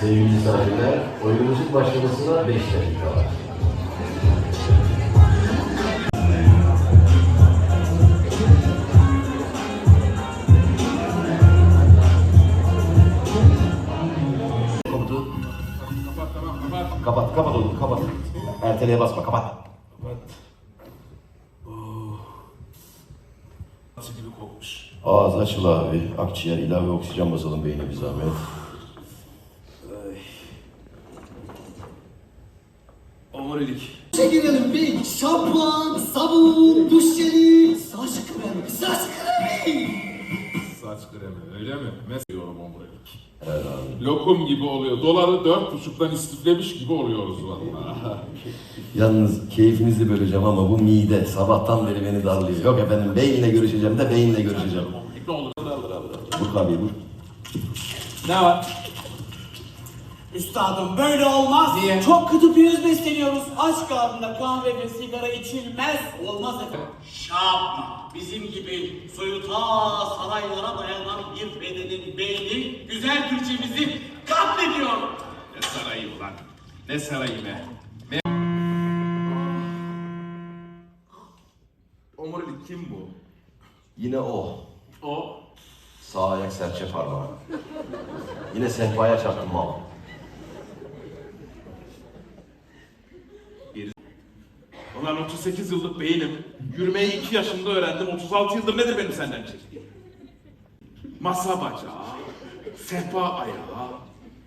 Sevgili misafirler, oyunumuzun başlamasına 5 dakika var. Kapat, kapat oğlum, kapat. Erteleye basma, kapat. Nasıl gibi kokmuş. Ağız açıl abi, akciğer ilave oksijen basalım beyne bir zahmet. Omurilik. Çekilelim bir şampuan, sabun, duş jeli, saç kremi, saç kremi. Saç kremi öyle mi? Mesela omurilik. Evet abi. Lokum gibi oluyor. Doları dört buçuktan istiflemiş gibi oluyoruz vallahi. Yalnız keyfinizi böleceğim ama bu mide sabahtan beri beni darlıyor. Yok efendim beyinle görüşeceğim de beyinle görüşeceğim. ne olur. Vur abi vur. Ne var? Üstadım böyle olmaz. Niye? Çok kötü piyöz besleniyoruz. Aç karnında kahve ve sigara içilmez. Olmaz efendim. Şapma. Bizim gibi soyu ta saraylara dayanan bir bedenin beyni güzel Türkçemizi katlediyor. Ne sarayı ulan? Ne sarayı be? Ne? Omurilik kim bu? Yine o. O. Sağ ayak serçe parmağı. Yine sehpaya çarptım mal. Ulan 38 yıllık beynim. Yürümeyi 2 yaşında öğrendim. 36 yıldır nedir benim senden çektiğim? Masa bacağı, sehpa ayağı,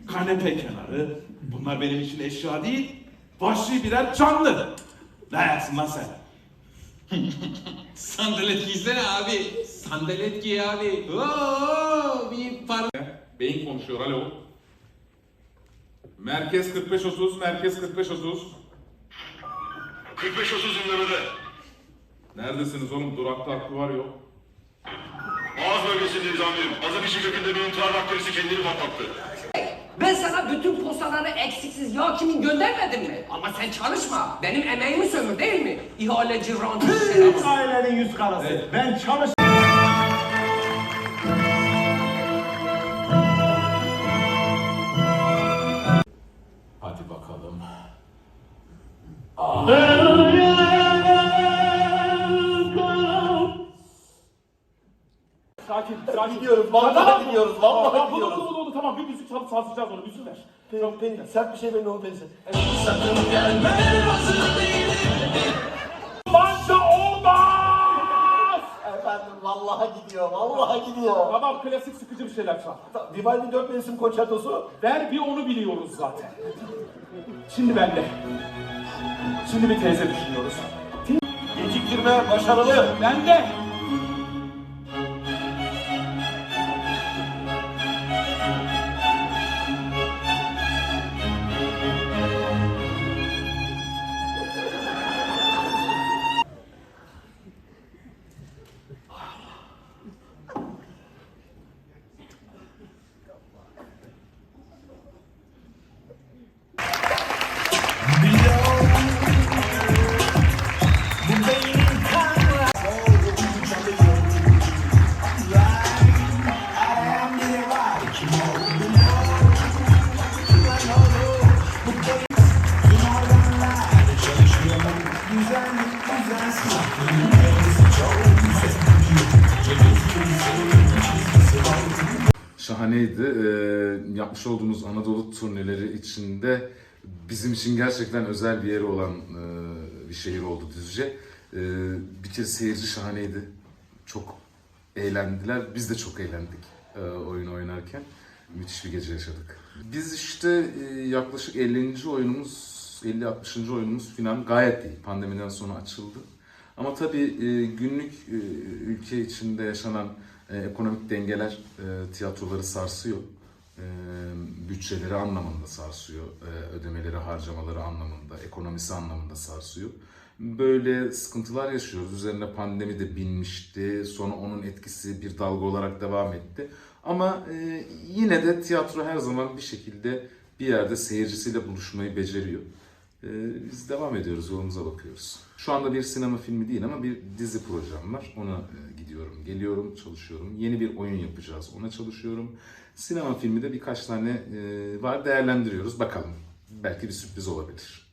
kanepe kenarı. Bunlar benim için eşya değil, vahşi birer canlı. Ne lan sen? Sandalet giysene abi. Sandalet giy abi. Oo, bir par... Beyin konuşuyor, alo. Merkez 45-30, merkez 45-30. 45-30 dinlemede. Neredesiniz oğlum? Durakta aklı var yok. Boğaz bölgesindeyiz amirim. Azı bir şey kökünde bir intihar bakterisi kendini patlattı. Ben sana bütün postaları eksiksiz yağ kimin göndermedim mi? Ama sen çalışma. Benim emeğimi sömür değil mi? İhaleci, rancı, şerefsiz. Ailenin yüz karası. Ben çalış... Hadi bakalım. Sakin, Gidiyoruz, vallahi Tamam. gidiyoruz, vallahi Tamam, gidiyoruz. Oldu, oldu, oldu, tamam. Bir müzik çalıp sarsacağız onu, müzik ver. Pelin, Pelin, sert bir şey verin o Pelin. Manca olmaz! Efendim vallahi gidiyor, vallahi gidiyor. Tamam, klasik sıkıcı bir şeyler çal. Vivaldi 4 mevsim konçertosu. Ver bir onu biliyoruz zaten. Şimdi bende. Şimdi bir teyze düşünüyoruz. Geciktirme başarılı. Bende. Şahaneydi. Ee, yapmış olduğumuz Anadolu turneleri içinde bizim için gerçekten özel bir yeri olan e, bir şehir oldu Düzce. Ee, bir kere seyirci şahaneydi. Çok eğlendiler. Biz de çok eğlendik e, oyun oynarken. Müthiş bir gece yaşadık. Biz işte e, yaklaşık 50. oyunumuz, 50-60. oyunumuz falan gayet iyi. Pandemiden sonra açıldı. Ama tabii e, günlük e, ülke içinde yaşanan e, ekonomik dengeler e, tiyatroları sarsıyor. E, bütçeleri anlamında sarsıyor. Ödemeleri, harcamaları anlamında, ekonomisi anlamında sarsıyor. Böyle sıkıntılar yaşıyoruz. Üzerine pandemi de binmişti. Sonra onun etkisi bir dalga olarak devam etti. Ama yine de tiyatro her zaman bir şekilde bir yerde seyircisiyle buluşmayı beceriyor. Ee, biz devam ediyoruz, yolumuza bakıyoruz. Şu anda bir sinema filmi değil ama bir dizi projem var. Ona e, gidiyorum, geliyorum, çalışıyorum. Yeni bir oyun yapacağız, ona çalışıyorum. Sinema filmi de birkaç tane e, var, değerlendiriyoruz. Bakalım, belki bir sürpriz olabilir.